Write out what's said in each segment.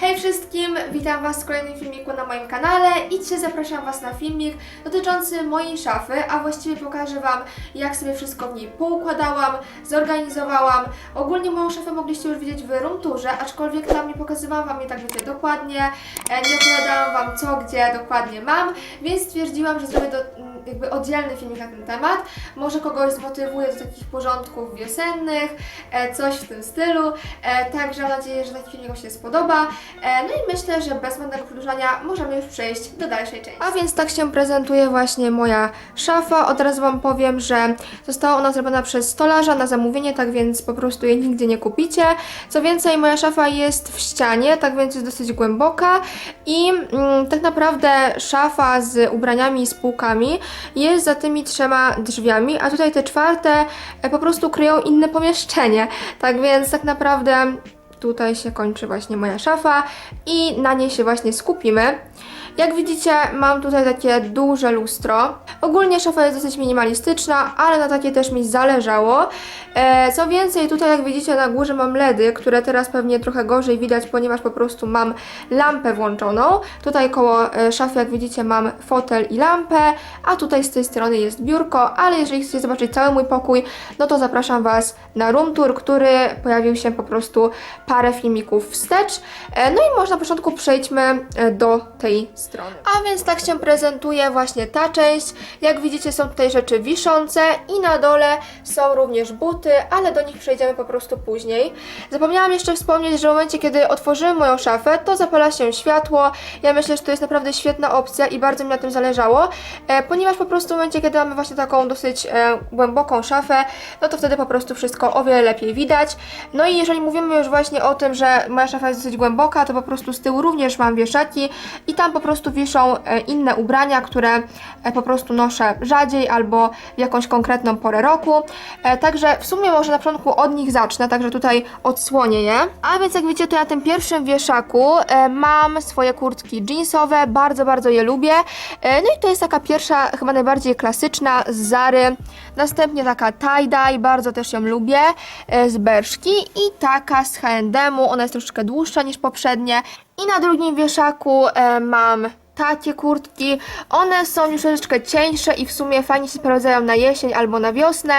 Hej wszystkim, witam Was w kolejnym filmiku na moim kanale i dzisiaj zapraszam Was na filmik dotyczący mojej szafy, a właściwie pokażę Wam jak sobie wszystko w niej poukładałam, zorganizowałam. Ogólnie moją szafę mogliście już widzieć w room aczkolwiek tam nie pokazywałam Wam jej tak wiecie dokładnie, e, nie opowiadałam Wam co, gdzie dokładnie mam, więc stwierdziłam, że zrobię do, m, jakby oddzielny filmik na ten temat. Może kogoś zmotywuje do takich porządków wiosennych, e, coś w tym stylu, e, także mam nadzieję, że taki filmik Wam się spodoba. E, No i myślę, że bez zbędnego przedłużania możemy już przejść do dalszej części. A więc tak się prezentuje właśnie moja szafa. Od razu Wam powiem, że została ona zrobiona przez stolarza na zamówienie, tak więc po prostu jej nigdzie nie kupicie. Co więcej, moja szafa jest w ścianie, tak więc jest dosyć głęboka i mm, tak naprawdę szafa z ubraniami i z półkami jest za tymi trzema drzwiami, a tutaj te czwarte e, po prostu kryją inne pomieszczenie. Tak więc tak naprawdę tutaj się kończy właśnie moja szafa i na niej się właśnie skupimy. Jak widzicie, mam tutaj takie duże lustro. Ogólnie szafa jest dosyć minimalistyczna, ale na takie też mi zależało. E, co więcej, tutaj jak widzicie na górze mam LEDy, które teraz pewnie trochę gorzej widać, ponieważ po prostu mam lampę włączoną. Tutaj koło e, szafy, jak widzicie, mam fotel i lampę, a tutaj z tej strony jest biurko, ale jeżeli chcecie zobaczyć cały mój pokój, no to zapraszam Was na room tour, który pojawił się po prostu parę filmików wstecz. E, No i może na początku przejdźmy e, do tej strony. A więc tak się prezentuje właśnie ta część. Jak widzicie są tutaj rzeczy wiszące i na dole są również buty, ale do nich przejdziemy po prostu później. Zapomniałam jeszcze wspomnieć, że w momencie kiedy otworzymy moją szafę, to zapala się światło. Ja myślę, że to jest naprawdę świetna opcja i bardzo mi na tym zależało, e, ponieważ po prostu w momencie kiedy mamy właśnie taką dosyć głęboką szafę, no to wtedy po prostu wszystko o wiele lepiej widać. No i jeżeli mówimy już właśnie o tym, że moja szafa jest dosyć głęboka, to po prostu z tyłu również mam wieszaki i tam po prostu wiszą e, inne ubrania, które e, po prostu noszę rzadziej albo w jakąś konkretną porę roku. E, Także w sumie może na początku od nich zacznę, także tutaj odsłonię je. A więc jak widzicie, to na tym pierwszym wieszaku mam swoje kurtki jeansowe, bardzo, bardzo je lubię. No i to jest taka pierwsza, chyba najbardziej klasyczna z Zary. Następnie taka tie-dye, bardzo też ją lubię, e, z Berszki i taka z H&M-u, ona jest troszeczkę dłuższa niż poprzednie. I na drugim wieszaku e, mam takie kurtki. One są już troszeczkę cieńsze i w sumie fajnie się sprawdzają na jesień albo na wiosnę.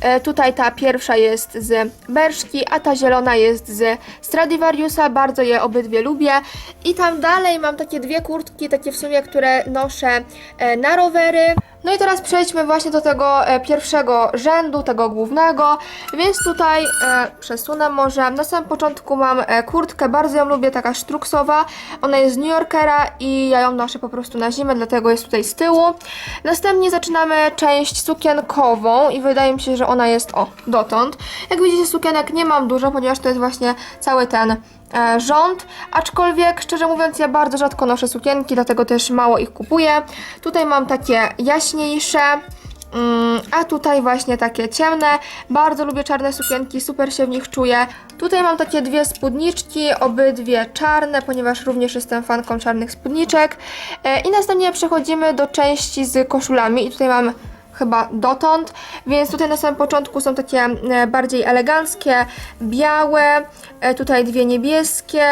E, tutaj ta pierwsza jest z Berszki, a ta zielona jest z Stradivariusa. Bardzo je obydwie lubię. I tam dalej mam takie dwie kurtki, takie w sumie, które noszę e, na rowery. No i teraz przejdźmy właśnie do tego e, pierwszego rzędu, tego głównego, więc tutaj e, przesunę może. Na samym początku mam e, kurtkę, bardzo ją lubię, taka sztruksowa. Ona jest z New Yorkera i ja ją noszę po prostu na zimę, dlatego jest tutaj z tyłu. Następnie zaczynamy część sukienkową i wydaje mi się, że ona jest, o, dotąd. Jak widzicie, sukienek nie mam dużo, ponieważ to jest właśnie cały ten rząd, aczkolwiek szczerze mówiąc ja bardzo rzadko noszę sukienki, dlatego też mało ich kupuję. Tutaj mam takie jaśniejsze, mm, a tutaj właśnie takie ciemne. Bardzo lubię czarne sukienki, super się w nich czuję. Tutaj mam takie dwie spódniczki, obydwie czarne, ponieważ również jestem fanką czarnych spódniczek. E, I następnie przechodzimy do części z koszulami i tutaj mam chyba dotąd, więc tutaj na samym początku są takie e, bardziej eleganckie, białe, e, tutaj dwie niebieskie,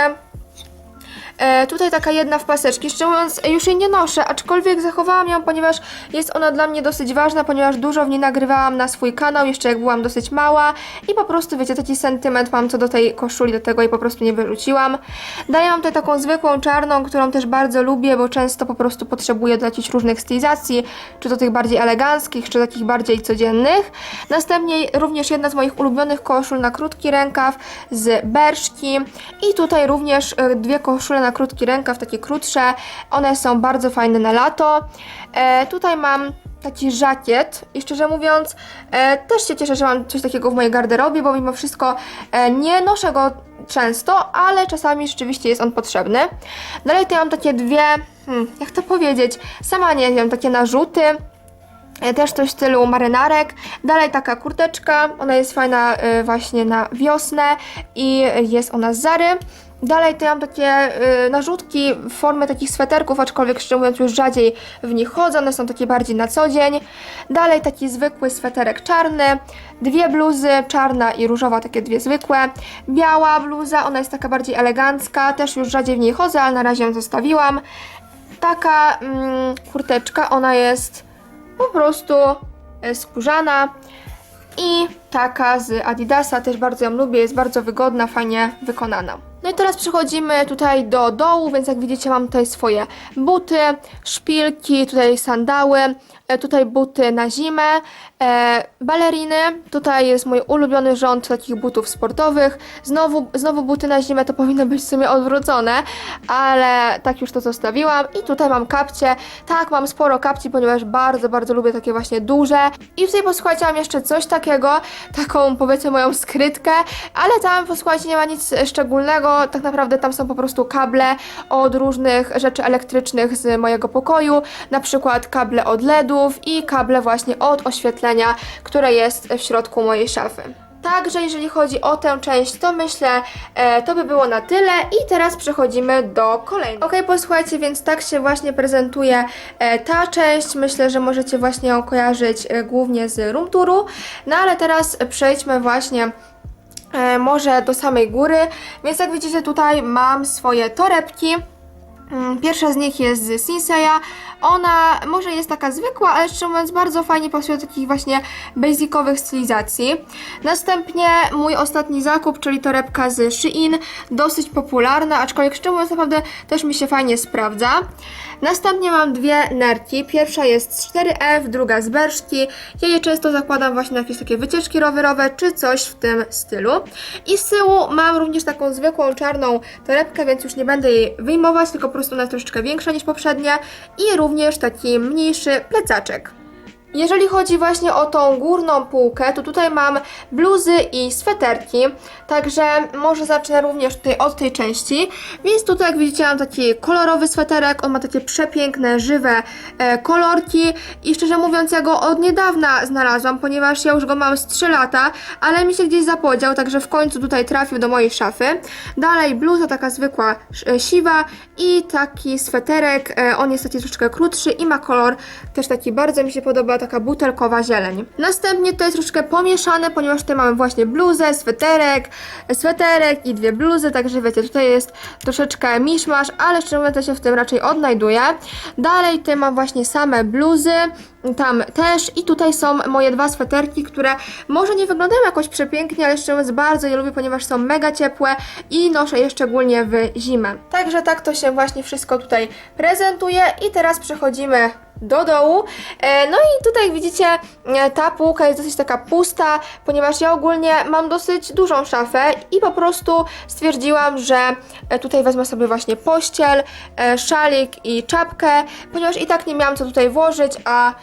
E, tutaj taka jedna w paseczki. Szczerze mówiąc, już jej nie noszę, aczkolwiek zachowałam ją, ponieważ jest ona dla mnie dosyć ważna, ponieważ dużo w niej nagrywałam na swój kanał, jeszcze jak byłam dosyć mała i po prostu, wiecie, taki sentyment mam co do tej koszuli, do tego jej po prostu nie wyrzuciłam. Daję mam tutaj taką zwykłą czarną, którą też bardzo lubię, bo często po prostu potrzebuję do jakichś różnych stylizacji, czy to tych bardziej eleganckich, czy takich bardziej codziennych. Następnie również jedna z moich ulubionych koszul na krótki rękaw z Berszki i tutaj również e, dwie koszule na krótki rękaw, takie krótsze. One są bardzo fajne na lato. E, tutaj mam taki żakiet i szczerze mówiąc e, też się cieszę, że mam coś takiego w mojej garderobie, bo mimo wszystko e, nie noszę go często, ale czasami rzeczywiście jest on potrzebny. Dalej tutaj mam takie dwie, hmm, jak to powiedzieć, sama nie wiem, takie narzuty. E, Też coś w stylu marynarek. Dalej taka kurteczka, ona jest fajna e, właśnie na wiosnę i jest ona z Zary. Dalej to ja mam takie y, narzutki w formie takich sweterków, aczkolwiek szczerze mówiąc już rzadziej w nich chodzę, one są takie bardziej na co dzień. Dalej taki zwykły sweterek czarny, dwie bluzy, czarna i różowa, takie dwie zwykłe. Biała bluza, ona jest taka bardziej elegancka, też już rzadziej w niej chodzę, ale na razie ją zostawiłam. Taka mm, kurteczka, ona jest po prostu y, skórzana. I taka z Adidasa, też bardzo ją lubię, jest bardzo wygodna, fajnie wykonana. No i teraz przechodzimy tutaj do dołu, więc jak widzicie mam tutaj swoje buty, szpilki, tutaj sandały, tutaj buty na zimę, e, baleriny, tutaj jest mój ulubiony rząd takich butów sportowych, znowu, znowu buty na zimę, to powinno być w sumie odwrócone, ale tak już to zostawiłam. I tutaj mam kapcie, tak mam sporo kapci, ponieważ bardzo, bardzo lubię takie właśnie duże. I tutaj posłuchajcie mam jeszcze coś takiego, taką powiedzmy moją skrytkę, ale tam posłuchajcie nie ma nic szczególnego, tak naprawdę tam są po prostu kable od różnych rzeczy elektrycznych z mojego pokoju, na przykład kable od I kable właśnie od oświetlenia, które jest w środku mojej szafy. Także jeżeli chodzi o tę część, to myślę, e, to by było na tyle i teraz przechodzimy do kolejnej. Ok, posłuchajcie, więc tak się właśnie prezentuje e, ta część. Myślę, że możecie właśnie ją kojarzyć e, głównie z room touru. No ale teraz przejdźmy właśnie e, może do samej góry. Więc jak widzicie tutaj mam swoje torebki. Mm, Pierwsza z nich jest z Sinseya. Ona może jest taka zwykła, ale szczerze mówiąc bardzo fajnie pasuje do takich właśnie basicowych stylizacji. Następnie mój ostatni zakup, czyli torebka z Shein, dosyć popularna, aczkolwiek szczerze mówiąc naprawdę też mi się fajnie sprawdza. Następnie mam dwie nerki. Pierwsza jest z 4F, druga z Berszki. Ja je często zakładam właśnie na jakieś takie wycieczki rowerowe, czy coś w tym stylu. I z tyłu mam również taką zwykłą czarną torebkę, więc już nie będę jej wyjmować, tylko po prostu ona jest troszeczkę większa niż poprzednie. I również taki mniejszy plecaczek. Jeżeli chodzi właśnie o tą górną półkę, to tutaj mam bluzy i sweterki, także może zacznę również tutaj od tej części. Więc tutaj jak widzicie mam taki kolorowy sweterek, on ma takie przepiękne, żywe e, kolorki i szczerze mówiąc ja go od niedawna znalazłam, ponieważ ja już go mam z 3 lata, ale mi się gdzieś zapodział, także w końcu tutaj trafił do mojej szafy. Dalej bluza taka zwykła, e, siwa i taki sweterek, e, on jest taki troszeczkę krótszy i ma kolor też taki bardzo mi się podoba, taka butelkowa zieleń. Następnie to jest troszeczkę pomieszane, ponieważ tutaj mamy właśnie bluzę, sweterek, sweterek i dwie bluzy, także wiecie, tutaj jest troszeczkę miszmasz, ale szczerze mówiąc ja się w tym raczej odnajduję. Dalej tutaj mam właśnie same bluzy, tam też i tutaj są moje dwa sweterki, które może nie wyglądają jakoś przepięknie, ale szczerze mówiąc bardzo je lubię, ponieważ są mega ciepłe i noszę je szczególnie w zimę. Także tak to się właśnie wszystko tutaj prezentuje i teraz przechodzimy do dołu. E, No i tutaj widzicie, e, ta półka jest dosyć taka pusta, ponieważ ja ogólnie mam dosyć dużą szafę i po prostu stwierdziłam, że e, tutaj wezmę sobie właśnie pościel, szalik i czapkę, ponieważ i tak nie miałam co tutaj włożyć, a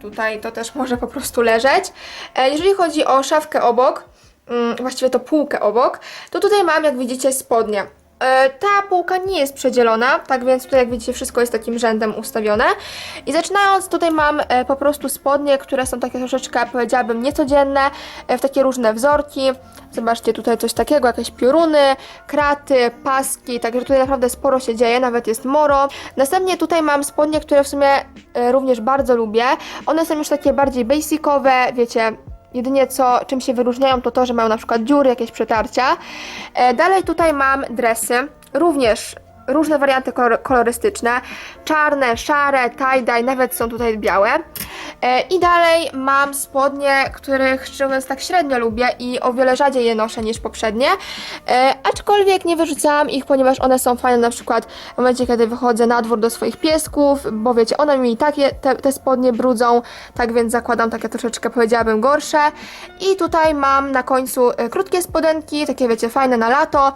tutaj to też może po prostu leżeć. Jeżeli chodzi o szafkę obok, mm, właściwie to półkę obok, to tutaj mam, jak widzicie, spodnie. E, Ta półka nie jest przedzielona, tak więc tutaj jak widzicie wszystko jest takim rzędem ustawione. I zaczynając tutaj mam e, po prostu spodnie, które są takie troszeczkę powiedziałabym niecodzienne, e, w takie różne wzorki. Zobaczcie tutaj coś takiego, jakieś pioruny, kraty, paski, także tutaj naprawdę sporo się dzieje, nawet jest moro. Następnie tutaj mam spodnie, które w sumie również bardzo lubię. One są już takie bardziej basicowe, wiecie, Jedynie co, czym się wyróżniają, to to, że mają na przykład dziury, jakieś przetarcia. E, dalej tutaj mam dresy, również różne warianty kolor- kolorystyczne, czarne, szare, tie-dye, nawet są tutaj białe. E, I dalej mam spodnie, których szczerze mówiąc tak średnio lubię i o wiele rzadziej je noszę niż poprzednie. E, aczkolwiek nie wyrzucałam ich, ponieważ one są fajne na przykład w momencie, kiedy wychodzę na dwór do swoich piesków, bo wiecie, one mi i tak je, te, te spodnie brudzą, tak więc zakładam takie troszeczkę powiedziałabym gorsze. I tutaj mam na końcu e, krótkie spodenki, takie wiecie, fajne na lato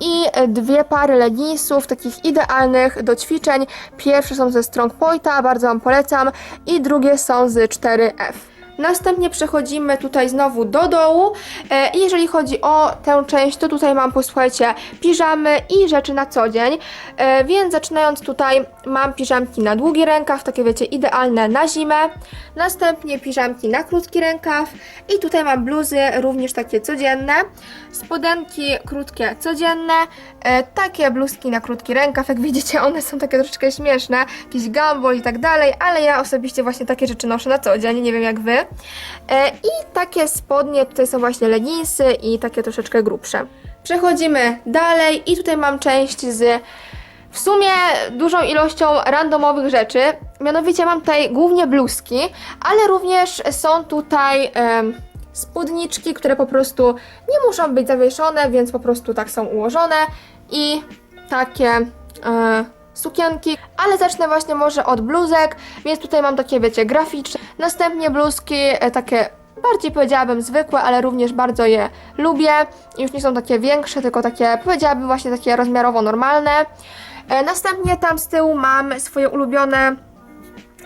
i dwie pary leginsów, takich idealnych do ćwiczeń. Pierwsze są ze Strong Pointa, bardzo Wam polecam i drugie są z 4F. Następnie przechodzimy tutaj znowu do dołu. E, i jeżeli chodzi o tę część, to tutaj mam, posłuchajcie, piżamy i rzeczy na co dzień, e, więc zaczynając tutaj mam piżamki na długi rękaw, takie wiecie, idealne na zimę, następnie piżamki na krótki rękaw. I tutaj mam bluzy również takie codzienne, spodenki krótkie codzienne, e, takie bluzki na krótki rękaw, jak widzicie one są takie troszeczkę śmieszne, jakiś gumball i tak dalej, ale ja osobiście właśnie takie rzeczy noszę na co dzień, nie wiem jak wy. E, I takie spodnie, tutaj są właśnie leginsy i takie troszeczkę grubsze. Przechodzimy dalej i tutaj mam część z w sumie dużą ilością randomowych rzeczy. Mianowicie mam tutaj głównie bluzki, ale również są tutaj em, spódniczki, które po prostu nie muszą być zawieszone, więc po prostu tak są ułożone i takie e, sukienki, ale zacznę właśnie może od bluzek, więc tutaj mam takie wiecie graficzne, następnie bluzki e, takie bardziej powiedziałabym zwykłe, ale również bardzo je lubię. Już nie są takie większe, tylko takie powiedziałabym właśnie takie rozmiarowo normalne. E, Następnie tam z tyłu mam swoje ulubione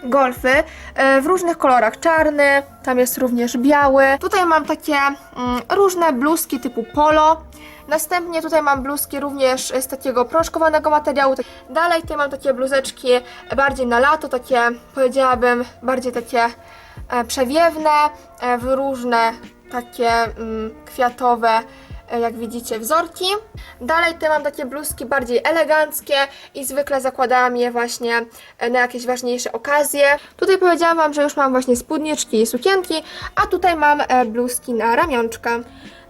golfy e, w różnych kolorach. Czarny, tam jest również biały. Tutaj mam takie mm, różne bluzki typu polo. Następnie tutaj mam bluzki również z takiego proszkowanego materiału. Dalej tutaj mam takie bluzeczki bardziej na lato, takie powiedziałabym bardziej takie e, przewiewne, e, w różne takie mm, kwiatowe jak widzicie, wzorki. Dalej tutaj mam takie bluzki bardziej eleganckie i zwykle zakładałam je właśnie e, na jakieś ważniejsze okazje. Tutaj powiedziałam Wam, że już mam właśnie spódniczki i sukienki, a tutaj mam e, bluzki na ramionczka.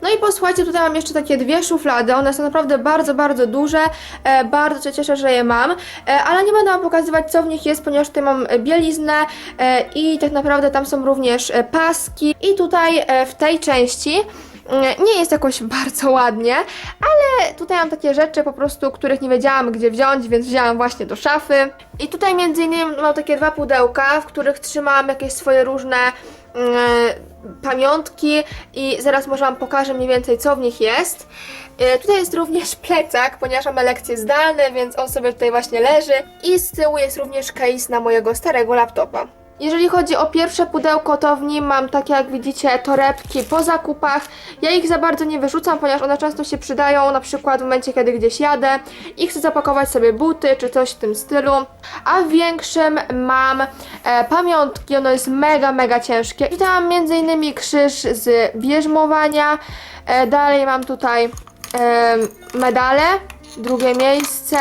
No i posłuchajcie, tutaj mam jeszcze takie dwie szuflady, one są naprawdę bardzo, bardzo duże, e, bardzo się cieszę, że je mam, e, ale nie będę Wam pokazywać co w nich jest, ponieważ tutaj mam e, bieliznę e, i tak naprawdę tam są również e, paski i tutaj e, w tej części nie jest jakoś bardzo ładnie, ale tutaj mam takie rzeczy po prostu, których nie wiedziałam gdzie wziąć, więc wzięłam właśnie do szafy. I tutaj między innymi mam takie dwa pudełka, w których trzymam jakieś swoje różne mm, pamiątki i zaraz może Wam pokażę mniej więcej co w nich jest. E, Tutaj jest również plecak, ponieważ mamy lekcje zdalne, więc on sobie tutaj właśnie leży i z tyłu jest również case na mojego starego laptopa. Jeżeli chodzi o pierwsze pudełko, to w nim mam takie jak widzicie torebki po zakupach. Ja ich za bardzo nie wyrzucam, ponieważ one często się przydają, na przykład w momencie, kiedy gdzieś jadę i chcę zapakować sobie buty czy coś w tym stylu. A w większym mam e, pamiątki, ono jest mega, mega ciężkie. I tam m.in. krzyż z bierzmowania. E, dalej mam tutaj e, medale, drugie miejsce.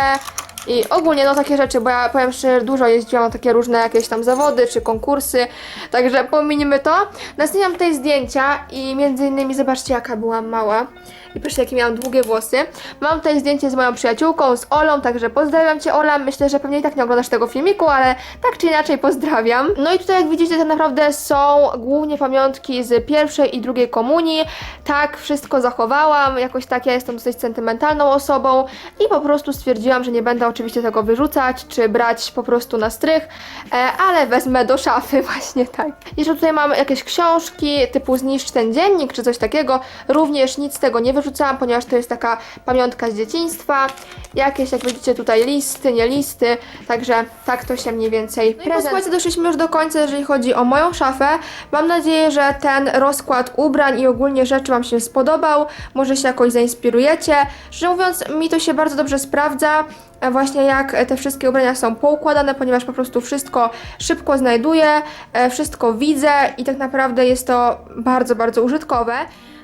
I ogólnie no takie rzeczy, bo ja powiem szczerze, dużo jeździłam na takie różne jakieś tam zawody czy konkursy, także pominimy to. Następnie mam tutaj zdjęcia i między innymi zobaczcie jaka byłam mała. I proszę jakie miałam długie włosy. Mam tutaj zdjęcie z moją przyjaciółką, z Olą, także pozdrawiam Cię Ola. Myślę, że pewnie i tak nie oglądasz tego filmiku, ale tak czy inaczej pozdrawiam. No i tutaj jak widzicie tak naprawdę są głównie pamiątki z pierwszej i drugiej komunii. Tak wszystko zachowałam, jakoś tak ja jestem dosyć sentymentalną osobą i po prostu stwierdziłam, że nie będę oczywiście tego wyrzucać, czy brać po prostu na strych, e, ale wezmę do szafy właśnie tak. Jeszcze tutaj mamy jakieś książki typu zniszcz ten dziennik, czy coś takiego. Również nic z tego nie wyrzucałam, ponieważ to jest taka pamiątka z dzieciństwa. Jakieś, jak widzicie tutaj listy, nie listy, także tak to się mniej więcej no prezentuje. Słuchajcie, doszliśmy już do końca, jeżeli chodzi o moją szafę. Mam nadzieję, że ten rozkład ubrań i ogólnie rzeczy Wam się spodobał. Może się jakoś zainspirujecie. Szczerze mówiąc, mi to się bardzo dobrze sprawdza właśnie jak te wszystkie ubrania są poukładane, ponieważ po prostu wszystko szybko znajduję, e, wszystko widzę i tak naprawdę jest to bardzo, bardzo użytkowe.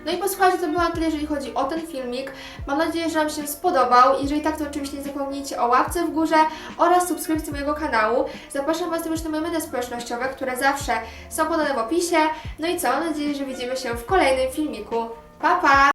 No i posłuchajcie, to było na tyle, jeżeli chodzi o ten filmik. Mam nadzieję, że Wam się spodobał. Jeżeli tak, to oczywiście nie zapomnijcie o łapce w górze oraz subskrypcji mojego kanału. Zapraszam Was również na moje media społecznościowe, które zawsze są podane w opisie. No i co? Mam nadzieję, że widzimy się w kolejnym filmiku. Pa, pa!